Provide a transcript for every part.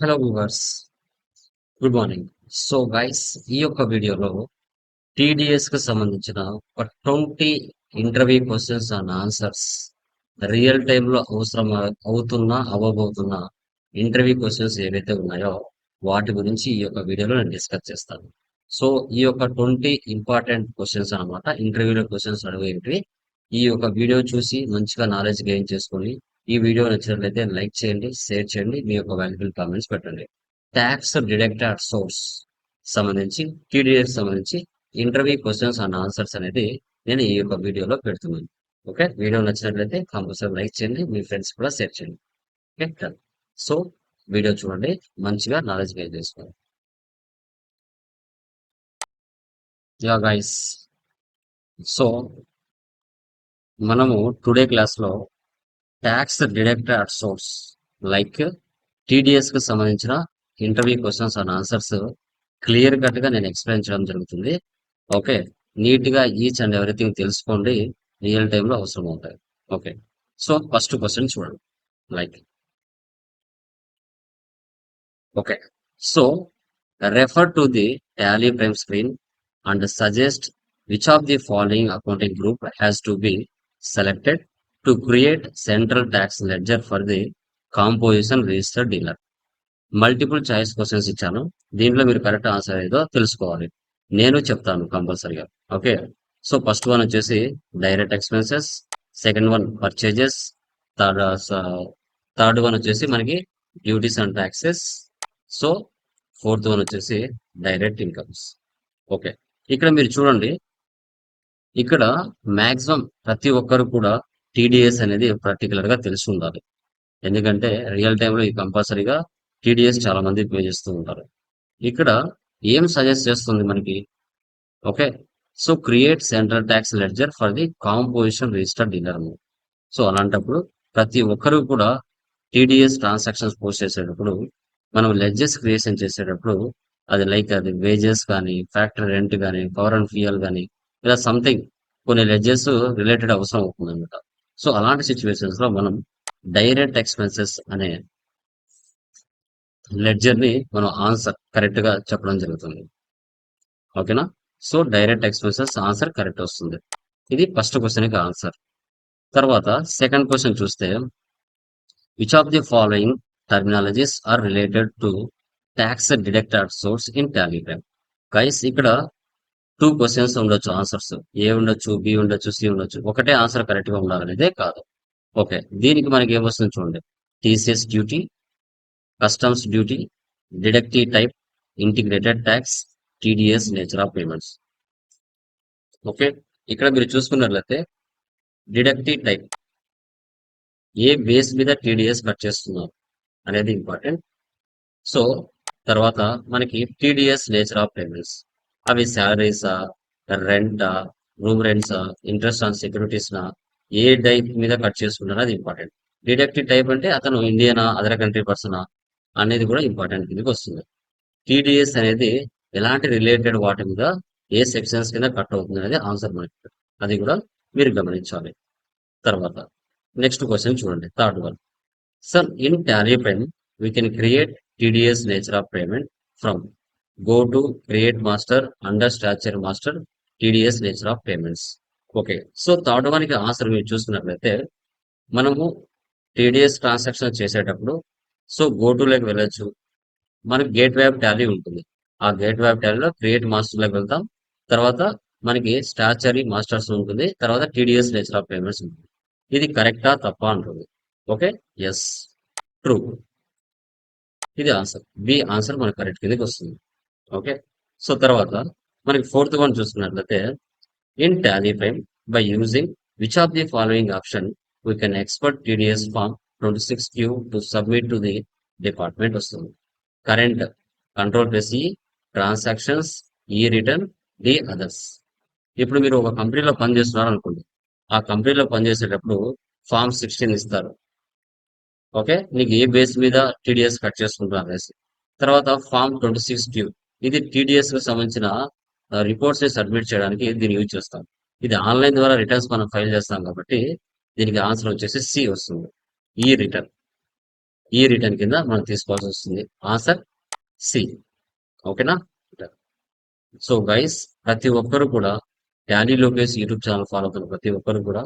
Hello viewers good morning so guys ఈ యొక్క వీడియోలో టీడీఎస్కి సంబంధించిన ఒక twenty interview questions and answers real టైంలో లో అవసరం అవుతున్న అవ్వబోతున్న ఇంటర్వ్యూ క్వశ్చన్స్ ఏవైతే ఉన్నాయో వాటి గురించి ఈ యొక్క వీడియోలో నేను డిస్కస్ చేస్తాను. సో ఈ యొక్క ట్వంటీ ఇంపార్టెంట్ క్వశ్చన్స్ అనమాట ఇంటర్వ్యూలో క్వశ్చన్స్ అడిగేవి. ఈ యొక్క వీడియో చూసి మంచిగా నాలెడ్జ్ గెయిన్ చేసుకొని ఈ వీడియో నచ్చినట్లయితే లైక్ చేయండి షేర్ చేయండి మీ యొక్క వాల్యుబుల్ కామెంట్స్ పెట్టండి. ట్యాక్స్ డిడక్టెడ్ సోర్స్ సంబంధించి టీడీఎస్ సంబంధించి ఇంటర్వ్యూ క్వశ్చన్స్ అండ్ ఆన్సర్స్ అనేది నేను ఈ యొక్క వీడియోలో పెడుతున్నాను. ఓకే వీడియో నచ్చినట్లయితే కంపల్సరీ లైక్ చేయండి మీ ఫ్రెండ్స్ కూడా షేర్ చేయండి. ఓకే సో వీడియో చూడండి మంచిగా నాలెడ్జ్ గైడ్ చేసుకోండి యా గైస్ సో మనము టుడే క్లాస్లో tax deducted at source like టీడీఎస్కి సంబంధించిన interview questions and answers clear కట్గా నేను ఎక్స్ప్లెయిన్ చేయడం జరుగుతుంది. ఓకే నీట్గా ఈచ్ అండ్ ఎవ్రీథింగ్ తెలుసుకోండి. రియల్ టైంలో అవసరం అవుతాయి. ఓకే సో ఫస్ట్ క్వశ్చన్ చూడండి. Like okay so refer to the Tally prime screen and suggest which of the following accounting group has to be selected to create central tax ledger for the composition register dealer multiple choice questions ఇచ్చాను. దీంట్లో మీరు correct answer ఏదో తెలుసుకోవాలి. నేను చెప్తాను కంపల్సరీగా. Okay so first one వచ్చేసి direct expenses second one purchases third third one వచ్చేసి మనకి duties and taxes so fourth one వచ్చేసి డైరెక్ట్ ఇన్కమ్స్ ఓకే ఇక్కడ మీరు చూడండి. ఇక్కడ మాక్సిమం ప్రతి ఒక్కరు కూడా టీడీఎస్ అనేది పర్టికులర్గా తెలిసి ఉండాలి. ఎందుకంటే రియల్ టైంలో ఈ కంపల్సరీగా టీడీఎస్ చాలా మంది పే చేస్తూ ఉంటారు. ఇక్కడ ఏం సజెస్ట్ చేస్తుంది మనకి? Okay so create central tax ledger for the composition register dealer so అలాంటప్పుడు ప్రతి ఒక్కరు కూడా టీడీఎస్ ట్రాన్సాక్షన్స్ పోస్ట్ చేసేటప్పుడు మనం లెడ్జెస్ క్రియేషన్ చేసేటప్పుడు అది లైక్ అది వేజెస్ కానీ ఫ్యాక్టరీ రెంట్ కానీ పవర్ అండ్ ఫ్యూయల్ కానీ ఇలా సంథింగ్ కొన్ని లెడ్జెస్ రిలేటెడ్ అవసరం అవుతుంది అనమాట సో అలాంటి సిచ్యువేషన్స్లో మనం డైరెక్ట్ ఎక్స్పెన్సెస్ అనే లెడ్జర్ని మనం ఆన్సర్ కరెక్ట్గా చెప్పడం జరుగుతుంది. ఓకేనా so direct expenses answer correct వస్తుంది. ఇది ఫస్ట్ క్వశ్చన్కి ఆన్సర్ తర్వాత సెకండ్ క్వశ్చన్ చూస్తే which of the following terminologies are related to tax deducted source in టాలీగ్రామ్ guys ఇక్కడ టూ క్వశ్చన్స్ ఉండొచ్చు ఆన్సర్స్ ఏ ఉండొచ్చు బి ఉండొచ్చు సి ఉండొచ్చు. ఒకటే ఆన్సర్ కరెక్ట్గా ఉండాలనేదే కాదు. ఓకే దీనికి మనకి ఏమొస్తుంది చూడండి. TCS duty customs duty deductive type integrated tax TDS nature of payments okay ఇక్కడ మీరు చూసుకున్నట్లయితే డిడక్టివ్ టైప్ ఏ బేస్ మీద టీడీఎస్ కట్ చేస్తున్నారు అనేది ఇంపార్టెంట్ సో తర్వాత మనకి టీడీఎస్ నేచర్ ఆఫ్ పేమెంట్స్ అవి శాలరీసా రెంటా రూమ్ రెంట్సా ఇంట్రెస్ట్ ఆన్ సెక్యూరిటీస్ నా ఏ టైప్ మీద కట్ చేసుకుంటారో అది ఇంపార్టెంట్ డిడక్టివ్ టైప్ అంటే అతను ఇండియనా అదర్ కంట్రీ పర్సనా అనేది కూడా ఇంపార్టెంట్ కిందకి వస్తుంది. టీడీఎస్ అనేది ఎలాంటి రిలేటెడ్ వాటి మీద ఏ సెక్షన్స్ కింద కట్ అవుతుంది అనేది ఆన్సర్ మనకి. అది కూడా మీరు గమనించాలి. తర్వాత నెక్స్ట్ క్వశ్చన్ చూడండి. Third one sir in Tally pen we can create TDS nature of payment from go to create master under structure master TDS nature of payments okay so third వన్కి answer మీరు చూసుకున్నట్లయితే మనము TDS transaction చేసేటప్పుడు so go టులోకి వెళ్ళొచ్చు. మనకి gate వ్యాప్ Tally ఉంటుంది. ఆ గేట్ వ్యాప్ ట్యాలీలో క్రియేట్ మాస్టర్లోకి వెళ్తాం. తర్వాత మనకి స్టాచరీ మాస్టర్స్ ఉంటుంది. తర్వాత టీడీఎస్ నేచర్ ఆఫ్ పేమెంట్స్ ఉంటుంది. ఇది కరెక్టా తప్ప అంటుంది. ఓకే ఎస్ ట్రూ ఇది ఆన్సర్ బి ఆన్సర్ మనకు కరెక్ట్ కిందకి వస్తుంది. ఓకే? సో తర్వాత మనకి ఫోర్త్ వన్ చూసుకున్నట్లయితే in Tally by using which of the following option we can export TDS form twenty six Q to submit to the department వస్తుంది. Current control plus ఈ transactions ఈ return the others ఇప్పుడు మీరు ఒక కంపెనీలో పనిచేస్తున్నారు అనుకోండి ఆ కంపెనీలో పనిచేసేటప్పుడు ఫామ్ సిక్స్టీన్ ఇస్తారు. ఓకే? నీకు ఏ బేస్ మీద టీడీఎస్ కట్ చేసుకుంటున్నారు అనేసి తర్వాత ఫామ్ ట్వంటీ సిక్స్ క్యూ ఇది టీడీఎస్కి సంబంధించిన రిపోర్ట్స్ని సబ్మిట్ చేయడానికి దీన్ని యూజ్ చేస్తాం. ఇది ఆన్లైన్ ద్వారా రిటర్న్స్ మనం ఫైల్ చేస్తాం కాబట్టి దీనికి ఆన్సర్ వచ్చేసి సి వస్తుంది. ఈ రిటర్న్ ఈ రిటర్న్ కింద మనం తీసుకోవాల్సి వస్తుంది. ఆన్సర్ సి ఓకేనా సో గైస్ ప్రతి ఒక్కరు కూడా Tally Lokesh YouTube channel follow అవుతున్న ప్రతి ఒక్కరు కూడా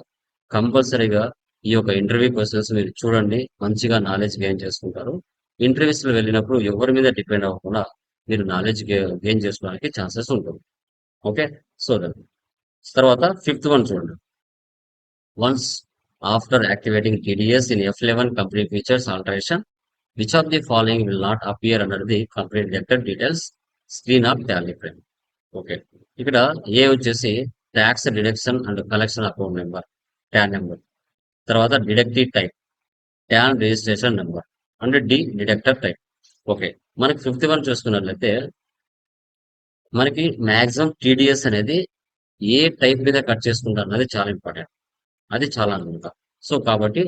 కంపల్సరీగా ఈ యొక్క ఇంటర్వ్యూ క్వశ్చన్స్ మీరు చూడండి. మంచిగా నాలెడ్జ్ గెయిన్ చేసుకుంటారు. ఇంటర్వ్యూస్లో వెళ్ళినప్పుడు ఎవరి మీద డిపెండ్ అవ్వకుండా మీరు నాలెడ్జ్ గెయిన్ చేసుకోవడానికి ఛాన్సెస్ ఉంటుంది ఓకే సో తర్వాత ఫిఫ్త్ వన్ చూడండి. Once after activating TDS in F eleven company features alteration which of the following will not appear under the company deductor details screen of Tally Prime okay ఇక్కడ A వచ్చేసి tax deduction and collection account number TAN number తర్వాత deductive type TAN registration number and D deductor type okay మనకి fifth one చూసుకున్నట్లయితే మనకి maximum TDS అనేది ఏ type మీద cut చేసుకుంటారు అనేది చాలా ఇంపార్టెంట్ అది చాలా అనమాట సో కాబట్టి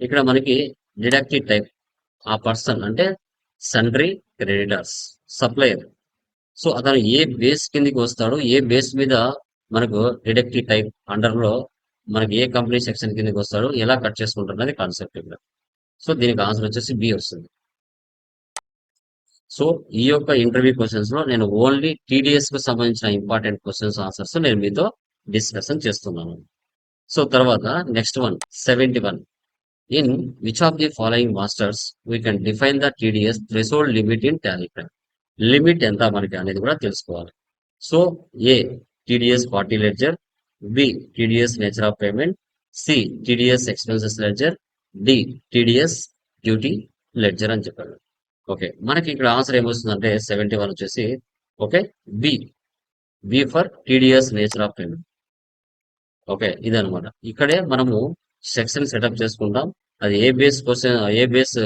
ఇక్కడ మనకి డిడక్టివ్ టైప్ ఆ పర్సన్ అంటే సండ్రీ క్రెడిటర్స్ సప్లయర్ సో అతను ఏ బేస్ కిందికి వస్తాడు ఏ బేస్ మీద మనకు డిడక్టివ్ టైప్ అండర్లో మనకి ఏ కంపెనీ సెక్షన్ కిందకి వస్తాడు ఎలా కట్ చేసుకుంటారు అనేది కాన్సెప్ట్ ఇక్కడ. సో దీనికి ఆన్సర్ వచ్చేసి బి వస్తుంది. సో ఈ యొక్క ఇంటర్వ్యూ క్వశ్చన్స్లో నేను ఓన్లీ టీడీఎస్కు సంబంధించిన ఇంపార్టెంట్ క్వశ్చన్స్ ఆన్సర్స్ నేను మీతో డిస్కషన్ చేస్తున్నాను. సో తర్వాత next one seventy one in which of the following masters we can define the TDS threshold limit in TallyPrime limit ఎంత మనకి అనేది కూడా తెలుసుకోవాలి. So A TDS party ledger B TDS nature of payment C TDS expenses ledger D TDS duty ledger అని చెప్పాడు. Okay. మనకి ఇక్కడ answer ఏమొస్తుందంటే సెవెంటీ వన్ వచ్చేసి okay B B for TDS nature of payment okay ఇదనమాట ఇక్కడే మనము section setup చేసుకుంటాం. అది A base question A base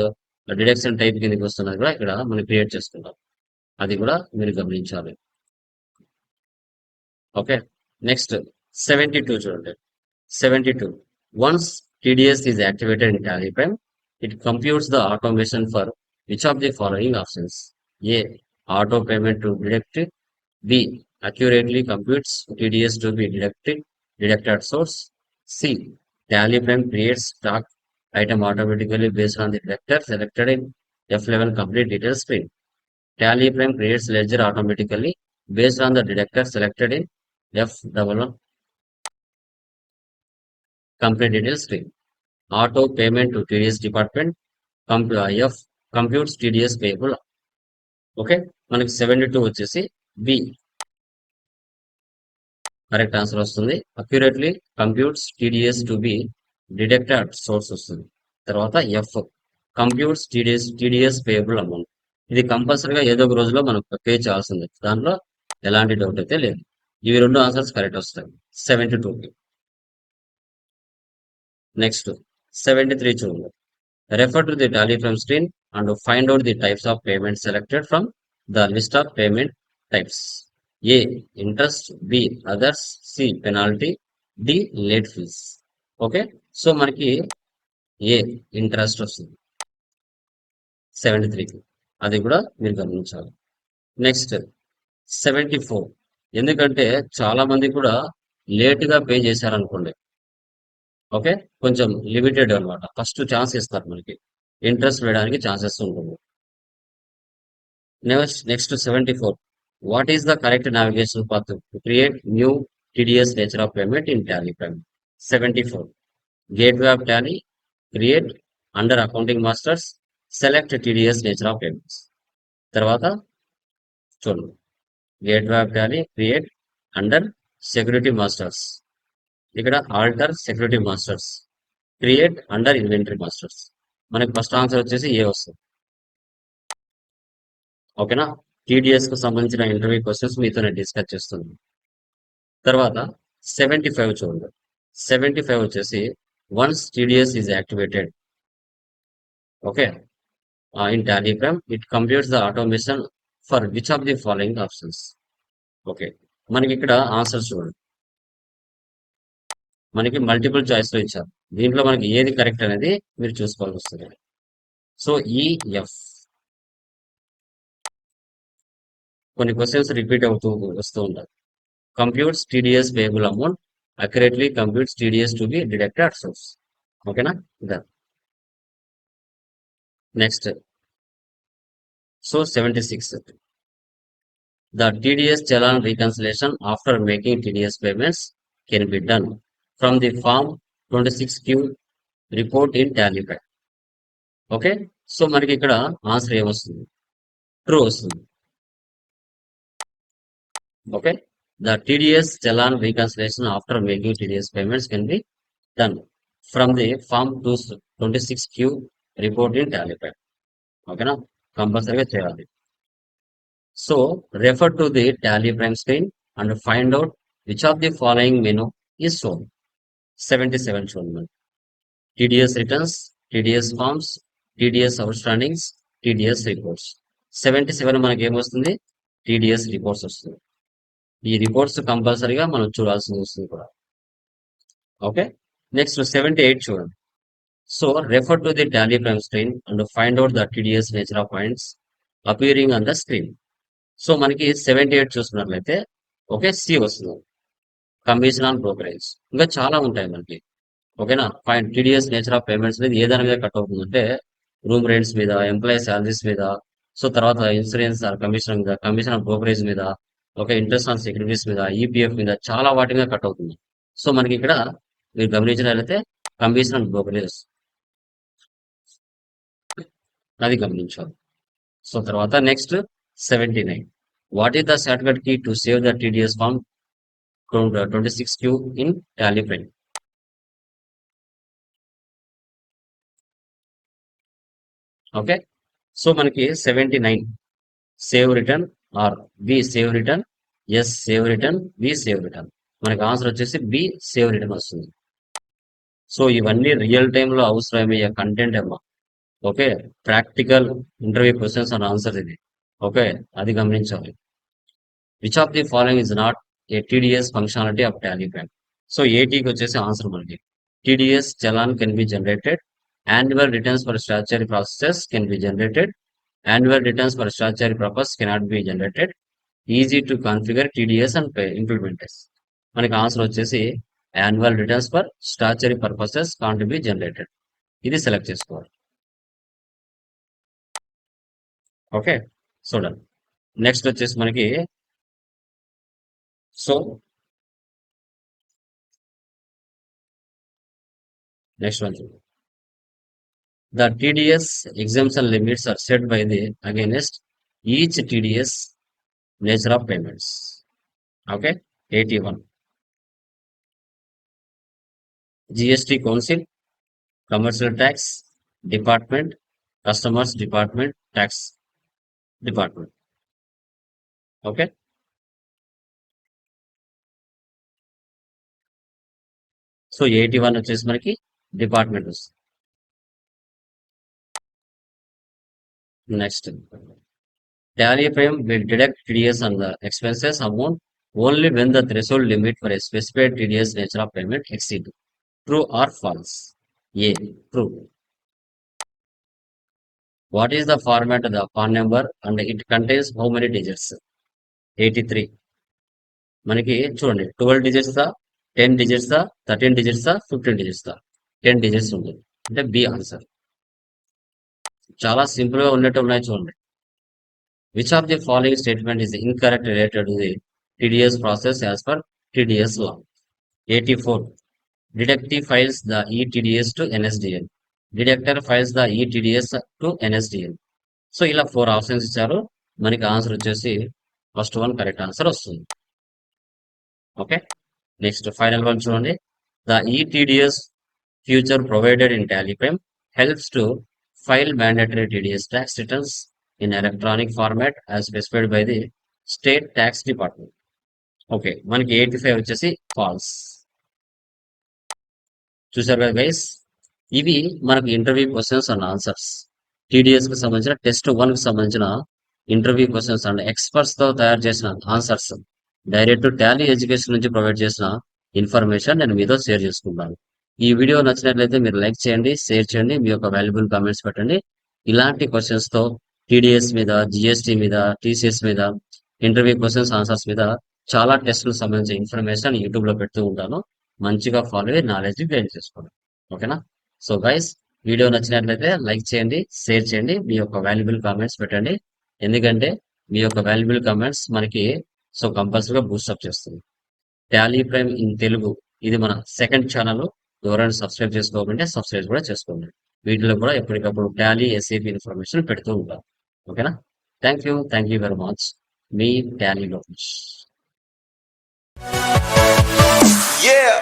deduction type కిందకి వస్తున్నది కూడా ఇక్కడ మనం క్రియేట్ చేసుకుంటాం. అది కూడా మీరు గమనించాలి. ఓకే నెక్స్ట్ సెవెంటీ టూ చూడండి. Seventy two once TDS is activated in Tally it computes the automation for which of the following options A auto payment to deduct B accurately computes TDS to be deducted, deducted source. C. Tallyframe creates stock item automatically based on the deductor selected in F11 complete details screen. talliplime creates ledger automatically based on the deductor selected in F11 complete details screen. Auto payment to TDS department comp- F computes TDS payable. Okay? మనకి seventy two వచ్చేసి B correct answer వస్తుంది. Accurately computes TDS to be deducted source వస్తుంది. తర్వాత F computes TDS TDS payable amount ఇది కంపల్సరీగా ఏదో ఒక రోజులో మనం పే చేయాల్సింది. దాంట్లో ఎలాంటి డౌట్ అయితే లేదు. ఇవి రెండు ఆన్సర్స్ కరెక్ట్ వస్తాయి. సెవెంటీ టూకి నెక్స్ట్ సెవెంటీ త్రీ చూడండి. Refer to the Tally from screen and find out the types of payment selected from the list of payment types A interest B others C penalty D late fees okay so మనకి ఏ interest వస్తుంది. Seventy త్రీకి అది కూడా మీరు గమనించాలి. Next seventy four ఎందుకంటే చాలా మంది కూడా లేటుగా పే చేశారనుకోండి. ఓకే? కొంచెం లిమిటెడ్ అనమాట ఫస్ట్ ఛాన్స్ ఇస్తారు మనకి. ఇంట్రెస్ట్ వేయడానికి ఛాన్సెస్ ఉంటుంది. Next next seventy four. What is the correct navigation path create new TDS nature of payment in Tally payment seventy four gateway of Tally create under accounting masters select TDS nature of payments తర్వాత చూడండి. Gateway of Tally create under security masters ఇక్కడ alter security masters create under inventory masters మనకి first answer వచ్చేసి A వస్తుంది. ఓకేనా టీడీఎస్కు సంబంధించిన interview questions మీతో నేను డిస్కస్ చేస్తున్నాను. తర్వాత సెవెంటీ ఫైవ్ చూడండి సెవెంటీ ఫైవ్ వచ్చేసి once TDS is activated okay in TallyPrime it computes the automation for which of the following options okay మనకి ఇక్కడ ఆన్సర్ చూడండి. మనకి మల్టిపుల్ చాయిస్లో ఇచ్చారు. దీంట్లో మనకి ఏది కరెక్ట్ అనేది మీరు చూసుకోవాల్సి వస్తుంది. సో ఈ ఎఫ్ కొన్ని క్వశ్చన్స్ రిపీట్ అవుతూ వస్తూ ఉంటాయి. Computes TDS payable amount accurately computes TDS to be deducted source ఓకేనా ఇదా next so seventy six the TDS challan reconciliation after making TDS payments can be done from the form 26q report in tallypad okay so మనకి ఇక్కడ answer ఏమొస్తుంది true వస్తుంది. Okay the TDS challan reconciliation after making TDS payments can be done from the form two twenty six Q report in TallyPrime ఓకేనా కంపల్సరీగా చేయాలి. So refer to the Tally Prime screen and find out which of the following menu is shown 77 చూడండి. TDS returns TDS forms TDS outstandings TDS reports seventy seven మనకి ఏమొస్తుంది TDS reports వస్తుంది. ఈ reports కంపల్సరీగా మనం చూడాల్సింది వస్తుంది కూడా. ఓకే నెక్స్ట్ సెవెంటీ ఎయిట్ చూడండి so refer to the Tally Prime screen and find out the TDS nature of points appearing on the screen so మనకి సెవెంటీ ఎయిట్ చూస్తున్నట్లయితే ఓకే సి వస్తుంది. కమిషన్ ఆన్ బ్రోకరేజ్ ఇంకా చాలా ఉంటాయి మనకి. ఓకేనా? Fine TDS nature of payments మీద ఏ దాని మీద కట్ అవుతుందంటే రూమ్ రెంట్స్ మీద ఎంప్లాయీ శాలరీస్ మీద సో తర్వాత ఇన్సూరెన్స్ కమిషన్ మీద కమిషన్ ఆన్ బ్రోకరేజ్ మీద ఓకే ఇంట్రెస్ట్ ఆన్ సెక్యూరిటీస్ మీద ఈపీఎఫ్ మీద చాలా వాటి మీద కట్ అవుతుంది. సో మనకి ఇక్కడ మీరు గమనించినట్లయితే కమిషన్ ఆన్ బ్రోకరేజ్ అది గమనించాలి. సో తర్వాత next seventy nine what is the shortcut key to save the TDS form twenty six Q in Tally okay so మనకి seventy nine save return or B save return S save return B save return మనకి answer వచ్చేసి B save return వస్తుంది. So ఇవన్నీ real టైంలో అవసరమయ్యే content అమ్మా okay practical interview questions and answer ఇది. Okay అది గమనించాలి. Which of the following is not a TDS functionality of Tally so ఏటీకి వచ్చేసి ఆన్సర్ మనకి TDS challan can be generated annual returns for statutory processes can be generated annual returns for statutory purpose cannot be generated easy to configure TDS and implements మనకి answer వచ్చేసి annual returns for statutory purposes can't be generated ఇది select చేసుకోవాలి. Okay చూడండి next వచ్చేసి మనకి so next one చూడండి The TDS exemption limits are set by the against each TDS nature of payments. Okay, 81. GST Council, Commercial Tax Department, Customers Department, Tax Department. Okay. So eighty one వచ్చేసి మనకి department వస్తుంది Next, tally frame will deduct TDS on the expenses amount only when the threshold limit for a specified TDS nature of payment exceed. True or false? A. True. What is the format of the PAN number and it contains how many digits? 83. మనకి చూడండి twelve digits దా ten digits thirteen digits fifteen digits ten digits ఉంటుంది. అంటే B answer చాలా సింపుల్గా ఉన్నట్టు ఉన్నాయి చూడండి. Which of the following statement is incorrect related to the TDS process as per TDS law eighty four deductive files the eTDS to NSDL deductor files the eTDS to NSDL so ఇలా four options ఇచ్చారు. మనకి answer వచ్చేసి first one correct answer వస్తుంది. Okay next final one చూడండి. The eTDS feature provided in TallyPrime helps to file mandatory TDS tax returns in electronic format as specified by the state tax department okay మనకి eighty five వచ్చేసి false చూసారు కదా guys ఇవి మనకు interview questions and answers టీడీఎస్కి సంబంధించిన test వన్కి సంబంధించిన ఇంటర్వ్యూ క్వశ్చన్స్ అండ్ ఎక్స్పర్ట్స్తో తయారు చేసిన ఆన్సర్స్ డైరెక్ట్ టాలీ ఎడ్యుకేషన్ నుంచి ప్రొవైడ్ చేసిన ఇన్ఫర్మేషన్ నేను మీతో షేర్ చేసుకుంటాను. ఈ వీడియో నచ్చినట్లయితే మీరు లైక్ చేయండి షేర్ చేయండి మీ యొక్క వాల్యుబుల్ కామెంట్స్ పెట్టండి. ఇలాంటి క్వశ్చన్స్తో టీడీఎస్ మీద జిఎస్టీ మీద టీసీఎస్ మీద ఇంటర్వ్యూ క్వశ్చన్స్ ఆన్సర్స్ మీద చాలా టెస్టులకు సంబంధించిన ఇన్ఫర్మేషన్ యూట్యూబ్లో పెడుతూ ఉంటాను. మంచిగా ఫాలో అయ్యి నాలెడ్జ్ గెయిన్ చేసుకోండి. ఓకేనా సో గైస్ వీడియో నచ్చినట్లయితే లైక్ చేయండి షేర్ చేయండి మీ యొక్క వాల్యుబుల్ కామెంట్స్ పెట్టండి. ఎందుకంటే మీ యొక్క వాల్యుబుల్ కామెంట్స్ మనకి సో కంపల్సరీగా బూస్టప్ చేస్తుంది. టాలీ ప్రైమ్ ఇన్ తెలుగు ఇది మన సెకండ్ ఛానల్ ఎవరైనా సబ్స్క్రైబ్ చేసుకోకుండా సబ్స్క్రైబ్ కూడా చేసుకోండి. వీటిలో కూడా ఎప్పటికప్పుడు టాలీ ఎస్ఏపి ఇన్ఫర్మేషన్ పెడుతూ ఉంటాం. ఓకేనా thank you thank you very much me Tally Lokesh Yeah!